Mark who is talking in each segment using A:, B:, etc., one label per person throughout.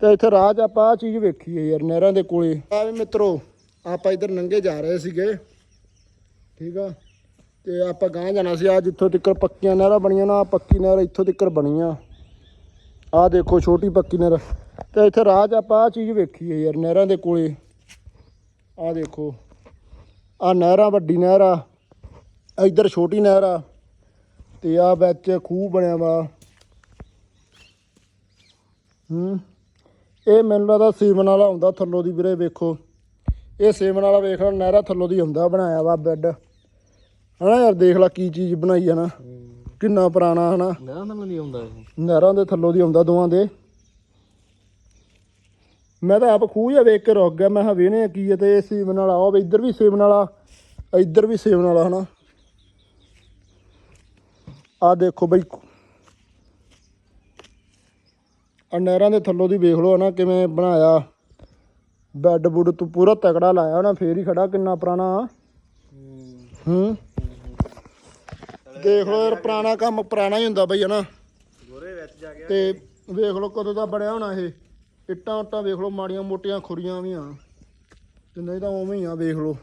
A: ਤੇ ਇੱਥੇ ਰਾਹ 'ਚ ਆਪਾਂ ਆ ਚੀਜ਼ ਵੇਖੀ ਹੈ ਯਾਰ, ਨਹਿਰਾਂ ਦੇ ਕੋਲੇ। ਆ ਵੀ ਮਿੱਤਰੋ, ਆਪਾਂ ਇੱਧਰ ਨੰਗੇ ਜਾ ਰਹੇ ਸੀਗੇ। ਠੀਕ ਆ? ਤੇ ਆਪਾਂ ਗਾਂ ਜਾਣਾ ਸੀ ਆ ਜਿੱਥੋਂ ਤੱਕ ਪੱਕੀਆਂ ਨਹਿਰਾਂ ਬਣੀਆਂ ਨਾ, ਆਹ ਪੱਕੀ ਨਹਿਰ ਇੱਥੋਂ ਤੱਕ ਬਣੀ ਆ ਆ ਦੇਖੋ, ਛੋਟੀ ਪੱਕੀ ਨਹਿਰ। ਤੇ ਇੱਥੇ ਰਾਹ 'ਚ ਆਪਾਂ ਆ ਚੀਜ਼ ਵੇਖੀ ਹੈ ਯਾਰ, ਨਹਿਰਾਂ ਦੇ ਕੋਲੇ। ਆ ਦੇਖੋ ਆ ਨਹਿਰਾਂ, ਵੱਡੀ ਨਹਿਰ ਆ। ਇੱਧਰ ਛੋਟੀ ਨਹਿਰ ਆ। ਤੇ ਆ ਵਿੱਚ ਖੂਹ ਬਣਿਆ ਵਾ। ਹੂੰ? ਇਹ ਮੈਨੂੰ ਲੱਗਦਾ ਸੀਮਨ ਵਾਲਾ ਹੁੰਦਾ ਥੱਲੋਂ ਦੀ ਵੀਰੇ ਵੇਖੋ। ਇਹ ਸੀਮਨ ਵਾਲਾ ਵੇਖ ਲਓ ਨਹਿਰਾ ਥੱਲੋਂ ਦੀ ਹੁੰਦਾ ਬਣਾਇਆ ਵਾ ਬੈੱਡ ਹਨਾ ਯਾਰ ਦੇਖ ਲੈ ਕੀ ਚੀਜ਼ ਬਣਾਈ ਹੈ ਨਾ। ਕਿੰਨਾ ਪੁਰਾਣਾ ਹਨਾ।
B: ਨਾ ਨਾ ਨਹੀਂ ਆਉਂਦਾ ਇਹ।
A: ਨਹਿਰਾਂ ਦੇ ਥੱਲੋਂ ਦੀ ਆਉਂਦਾ ਦੋਵਾਂ ਦੇ। ਮੈਂ ਤਾਂ ਆਪ ਖੂਹ ਜਿਹਾ ਵੇਖ ਕੇ ਰੁਕ ਗਿਆ ਮੈਂ ਕਿਹਾ ਵੇਹਨੇ ਕੀ ਹੈ ਤੇ ਇਹ ਸੀਮਨ ਵਾਲਾ ਉਹ ਵੀ ਇੱਧਰ ਵੀ ਸੀਮਨ ਵਾਲਾ ਇੱਧਰ ਵੀ ਸੀਮਨ ਵਾਲਾ ਹਨਾ। ਆ ਦੇਖੋ ਬਈ ਆ ਨਹਿਰਾਂ ਦੇ ਥੱਲੋਂ ਦੀ ਵੇਖ ਲਓ ਨਾ ਕਿਵੇਂ ਬਣਾਇਆ। ਬੈੱਡ ਬੁੱਡ ਤੂੰ ਪੂਰਾ ਤਕੜਾ ਲਾਇਆ ਨਾ ਫੇਰ ਹੀ ਖੜਾ ਕਿੰਨਾ ਪੁਰਾਣਾ। ਹੂੰ। ਦੇਖ ਲਓ ਯਾਰ ਪੁਰਾਣਾ ਕੰਮ ਪੁਰਾਣਾ ਹੀ ਹੁੰਦਾ ਬਈ ਹਨਾ।
B: ਗੋਰੇ ਵਿੱਚ ਜਾ ਗਿਆ
A: ਤੇ ਵੇਖ ਲਓ ਕਦੋਂ ਦਾ ਬਣਿਆ ਹੋਣਾ ਇਹ। ਇੱਟਾਂ ਉੱਟਾਂ ਵੇਖ ਲਓ ਮਾੜੀਆਂ ਮੋਟੀਆਂ ਖੁਰੀਆਂ ਵੀ ਆ। ਤੇ ਨਹੀਂ ਤਾਂ ਉਵੇਂ ਹੀ ਆ ਵੇਖ ਲਓ।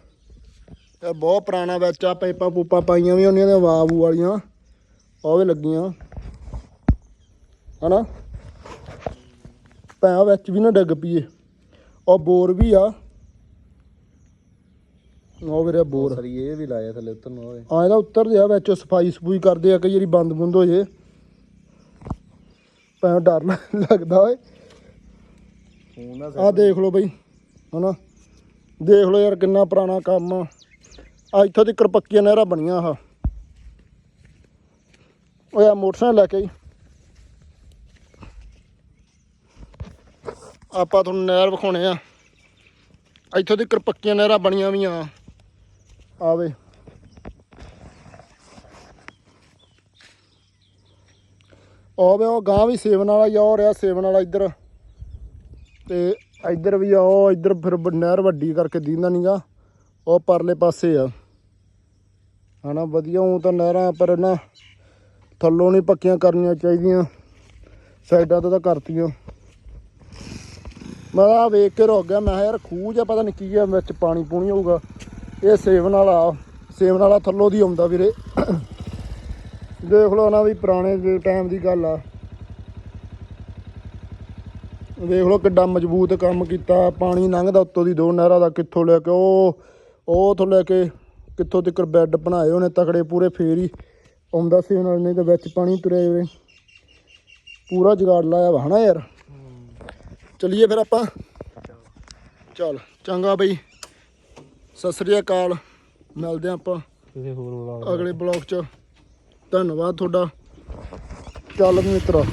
A: ਇਹ ਬਹੁਤ ਪੁਰਾਣਾ ਵਿੱਚ ਆ ਪਾਈਪਾਂ ਪੂਪਾਂ ਪਾਈਆਂ ਵੀ ਉਹਨੀਆਂ ਦੇ ਵਾਬੂ ਵਾਲੀਆਂ। ਉਹ ਵੀ ਲੱਗੀਆਂ। ਹਨਾ? ਭੈਂ ਵਿੱਚ ਵੀ ਨਾ ਡਿੱਗ ਪਈਏ। ਉਹ ਬੋਰ ਵੀ ਆ। ਉਹ ਵੀਰੇ ਬੋਰ।
B: ਸਰੀ ਇਹ ਵੀ ਲਾਇਆ ਥੱਲੇ ਉੱਤਰ ਨੂੰ ਹੋਏ
A: ਆ ਇਹਦਾ ਉੱਤਰ ਦਿਆ ਵਿੱਚ ਸਫ਼ਾਈ ਸਫੂਈ ਕਰਦੇ ਆ ਕਈ ਵਾਰੀ ਬੰਦ ਬੰਦ ਹੋ ਜੇ। ਭੈਂ ਡਰ ਲ- ਲੱਗਦਾ ਓਏ।
B: ਨਾ
A: ਆ ਦੇਖ ਲਓ ਬਈ ਹਨਾ। ਦੇਖ ਲਓ ਯਾਰ ਕਿੰਨਾ ਪੁਰਾਣਾ ਕੰਮ ਆ। ਆ ਇੱਥੋਂ ਦੀ ਪੱਕੀਆਂ ਨਹਿਰਾਂ ਬਣੀਆਂ ਆ ਓਏ ਆ ਮੋਟਰਸਾਈਕਲ ਲੈ ਕੇ ਆਈ। ਆਪਾਂ ਤੁਹਾਨੂੰ ਨਹਿਰ ਵਿਖਾਉਣੇ ਆ। ਇੱਥੋਂ ਦੀ ਪੱਕੀਆਂ ਨਹਿਰਾਂ ਬਣੀਆਂ ਵੀ ਆ। ਆਵੇ ਉਹ ਵੇ, ਉਹ ਗਾਂ ਵੀ ਸੇਵਨ ਵਾਲਾ ਹੀ ਆ ਰਿਹਾ ਸੇਵਨ ਵਾਲਾ ਇੱਧਰ। ਤੇ ਇੱਧਰ ਵੀ ਆ, ਉਹ ਇੱਧਰ ਫਿਰ ਨਹਿਰ ਵੱਡੀ ਕਰਕੇ ਦੀਂਦਾ ਨਹੀਂਗਾ ਉਹ ਪਰਲੇ ਪਾਸੇ ਆ। ਹਨਾ, ਵਧੀਆ ਉਹ ਤਾਂ ਨਹਿਰਾਂ ਪਰ ਨਾ ਥੱਲੋਂ ਨਹੀਂ ਪੱਕੀਆਂ ਕਰਨੀਆਂ ਚਾਹੀਦੀਆਂ। ਸਾਈਡਾਂ ਤੋਂ ਤਾਂ ਕਰਤੀਆਂ। ਮੈਂ ਆ ਵੇਖ ਕੇ ਰੁਕ ਗਿਆ, ਮੈਂ ਕਿਹਾ ਯਾਰ ਖੂਹ ਜਿਹਾ ਪਤਾ ਨਹੀਂ ਕੀ ਆ, ਵਿੱਚ ਪਾਣੀ ਪੂਣੀ ਹੋਊਗਾ। ਇਹ ਸੇਵਨ ਵਾਲਾ ਸੇਵਨ ਵਾਲਾ ਥੱਲੋਂ ਦੀ ਆਉਂਦਾ ਵੀਰੇ। ਦੇਖ ਲਓ ਨਾ ਵੀ ਪੁਰਾਣੇ ਟਾਈਮ ਦੀ ਗੱਲ ਆ। ਵੇਖ ਲਓ ਕਿੱਡਾ ਮਜ਼ਬੂਤ ਕੰਮ ਕੀਤਾ, ਪਾਣੀ ਲੰਘਦਾ ਉੱਤੋਂ ਦੀ ਦੋ ਨਹਿਰਾਂ ਦਾ ਕਿੱਥੋਂ ਲੈ ਕੇ, ਉਹ ਉਹ ਤੋਂ ਲੈ ਕੇ ਕਿੱਥੋਂ ਤੱਕ ਬੈੱਡ ਬਣਾਏ ਉਹਨੇ, ਤਕੜੇ ਪੂਰੇ ਫੇਰ ਹੀ ਆਉਂਦਾ ਸੀ ਉਹਨਾਂ ਨੇ ਤੇ ਵਿੱਚ ਪਾਣੀ ਤੁਰਿਆ ਜਾਵੇ ਪੂਰਾ ਜੁਗਾੜ ਲਾਇਆ ਵਾ ਹਨਾ ਯਾਰ। ਚਲਿਏ ਫਿਰ ਆਪਾਂ। ਚੱਲ ਚੰਗਾ ਬਈ। ਸਤਿ ਸ੍ਰੀ ਅਕਾਲ। ਮਿਲਦੇ ਆਪਾਂ
B: ਕਿਸੇ ਹੋਰ
A: ਅਗਲੇ ਬਲੌਗ 'ਚ। ਧੰਨਵਾਦ ਤੁਹਾਡਾ। ਚੱਲ ਮਿੱਤਰੋ।